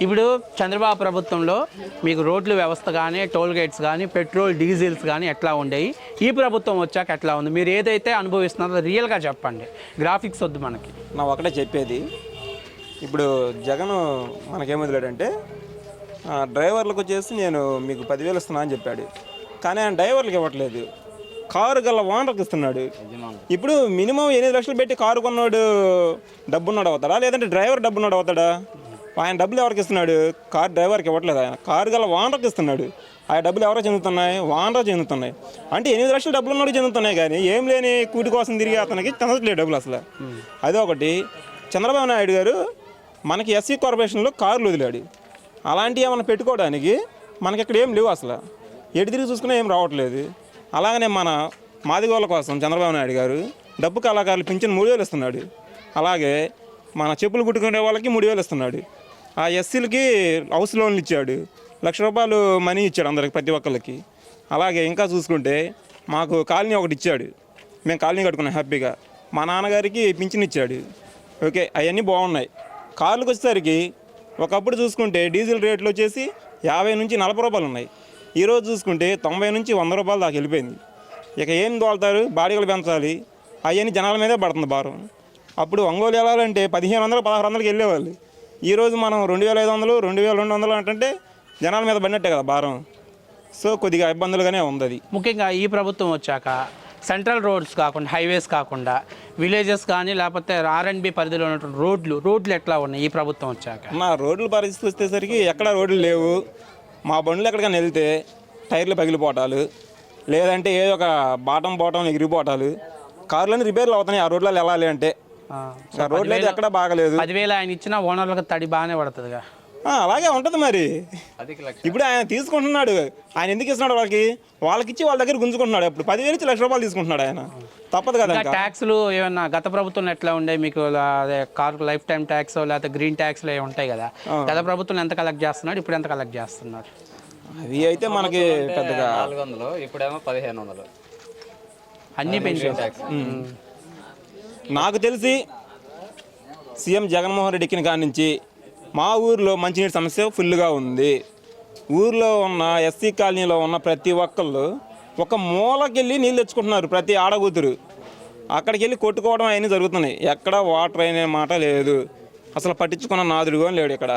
ఇప్పుడు చంద్రబాబు ప్రభుత్వంలో మీకు రోడ్ల వ్యవస్థ కానీ టోల్ గేట్స్ కానీ పెట్రోల్ డీజిల్స్ కానీ ఎట్లా ఉండేవి ఈ ప్రభుత్వం వచ్చాక ఎట్లా ఉంది? మీరు ఏదైతే అనుభవిస్తున్నారో రియల్గా చెప్పండి. గ్రాఫిక్స్ వద్దు మనకి. నా ఒకటే చెప్పేది. ఇప్పుడు జగన్ మనకేం వదిలాడంటే ఆ, డ్రైవర్లకు వచ్చేసి నేను మీకు పదివేలు ఇస్తున్నా అని చెప్పాడు. కానీ ఆయన డ్రైవర్లకు ఇవ్వట్లేదు. కారు గల ఓనర్కి ఇస్తున్నాడు. ఇప్పుడు మినిమం ఎనిమిది లక్షలు పెట్టి కారు కొన్నాడు డబ్బున్నాడు అవుతాడా? లేదంటే డ్రైవర్ డబ్బున్నాడు అవుతాడా? ఆయన డబ్బులు ఎవరికి ఇస్తున్నాడు? కార్ డ్రైవర్కి ఇవ్వట్లేదు ఆయన. కారు గల ఓనర్కి ఇస్తున్నాడు. ఆ డబ్బులు ఎవరో చెందుతున్నాయి? ఓనర్ చెందుతున్నాయి. అంటే ఎనిమిది లక్షల డబ్బులు ఉన్నాడు చెందుతున్నాయి కానీ ఏం లేని కూటి కోసం తిరిగి అతనికి చెందట్లేదు డబ్బులు అసలు. అదే ఒకటి. చంద్రబాబు నాయుడు గారు మనకి ఎస్సీ కార్పొరేషన్లో కార్లు వదిలాడు. అలాంటివి ఏమైనా పెట్టుకోవడానికి మనకి ఇక్కడ ఏం లేవు అసలు. ఎటు తిరిగి చూసుకున్నా ఏం రావట్లేదు. అలాగనే మన మాదిగోళ్ళ కోసం చంద్రబాబు నాయుడు గారు డబ్బు కళాకారులు పింఛన్ మూడు వేలు ఇస్తున్నాడు. అలాగే మన చెప్పులు కుట్టుకునే వాళ్ళకి మూడు వేలు ఇస్తున్నాడు. ఆ ఎస్సీలకి హౌస్ లోన్లు ఇచ్చాడు. లక్ష రూపాయలు మనీ ఇచ్చాడు అందరికి ప్రతి ఒక్కరికి అలాగే ఇంకా చూసుకుంటే మాకు కాలనీ ఒకటి ఇచ్చాడు. మేము కాలనీ కట్టుకున్నాం హ్యాపీగా. మా నాన్నగారికి పింఛన్ ఇచ్చాడు. ఓకే అవన్నీ బాగున్నాయి. కార్లకు వచ్చేసరికి ఒకప్పుడు చూసుకుంటే డీజిల్ రేట్లు వచ్చేసి యాభై నుంచి నలభై రూపాయలు ఉన్నాయి. ఈరోజు చూసుకుంటే తొంభై నుంచి వంద రూపాయలు దాకా వెళ్ళిపోయింది. ఇక ఏం తోలుతారు? బాడీలు పెంచాలి. అవన్నీ జనాల మీదే పడుతుంది భారం. అప్పుడు ఒంగోలు వెళ్ళాలంటే పదిహేను వందలు పదహారు వందలకి వెళ్ళేవాళ్ళు. ఈరోజు మనం రెండు వేల ఐదు వందలు రెండు వేల రెండు వందలు అంటే జనాల మీద పడినట్టే కదా భారం. సో కొద్దిగా ఇబ్బందులుగానే ఉంది అది. ముఖ్యంగా ఈ ప్రభుత్వం వచ్చాక సెంట్రల్ రోడ్స్ కాకుండా హైవేస్ కాకుండా విలేజెస్ కానీ లేకపోతే ఆర్ అండ్ బి పరిధిలో ఉన్నటువంటి రోడ్లు రోడ్లు ఎట్లా ఉన్నాయి ఈ ప్రభుత్వం వచ్చాక? నా రోడ్ల పరిస్థితి వచ్చేసరికి ఎక్కడ రోడ్లు లేవు. మా బండ్లు ఎక్కడికైనా వెళ్తే టైర్లు పగిలిపోవటాలు లేదంటే ఏదో ఒక బాటం బాటం ఎగిరిపోవటాలు. కార్లన్నీ రిపేర్లు అవుతున్నాయి ఆ రోడ్లలో వెళ్ళాలి అంటే. రోడ్లు అయితే ఎక్కడ బాగలేదు. పదివేలు ఆయన ఇచ్చిన ఓనర్లకు తడి బాగానే పడుతుందిగా. ఆ, అలాగే ఉంటుంది మరి. ఇప్పుడు ఆయన తీసుకుంటున్నాడు. ఆయన ఎందుకు ఇస్తున్నాడు వాళ్ళకి? వాళ్ళకి ఇచ్చి వాళ్ళ దగ్గర గుంజుకుంటున్నాడు. అప్పుడు పదివేలు ఇచ్చి లక్ష రూపాయలు తీసుకుంటున్నాడు ఆయన. తప్పదు కదా ట్యాక్స్లు ఏమన్నా గత ప్రభుత్వంలో ఎట్లా ఉండే మీకు అదే కార్ లైఫ్ టైం ట్యాక్స్ లేకపోతే గ్రీన్ ట్యాక్స్లు ఏమి ఉంటాయి కదా? గత ప్రభుత్వం ఎంత కలెక్ట్ చేస్తున్నాడు? ఇప్పుడు ఎంత కలెక్ట్ చేస్తున్నాడు? అవి అయితే మనకి పెద్దగా నాలుగు వందలు ఇప్పుడేమో పదిహేను వందలు. అన్ని పెన్షన్. నాకు తెలిసి సీఎం జగన్మోహన్ రెడ్డి ఎక్కిన కాడి నుంచి మా ఊర్లో మంచినీటి సమస్య ఫుల్గా ఉంది. ఊర్లో ఉన్న ఎస్సీ కాలనీలో ఉన్న ప్రతి ఒక్కళ్ళు ఒక మూలకెళ్ళి నీళ్ళు తెచ్చుకుంటున్నారు ప్రతి ఆడకూతురు. అక్కడికి వెళ్ళి కొట్టుకోవడం అవన్నీ జరుగుతున్నాయి. ఎక్కడ వాటర్ అనే మాట లేదు. అసలు పట్టించుకున్న నాదుడు కూడా లేడు ఇక్కడ.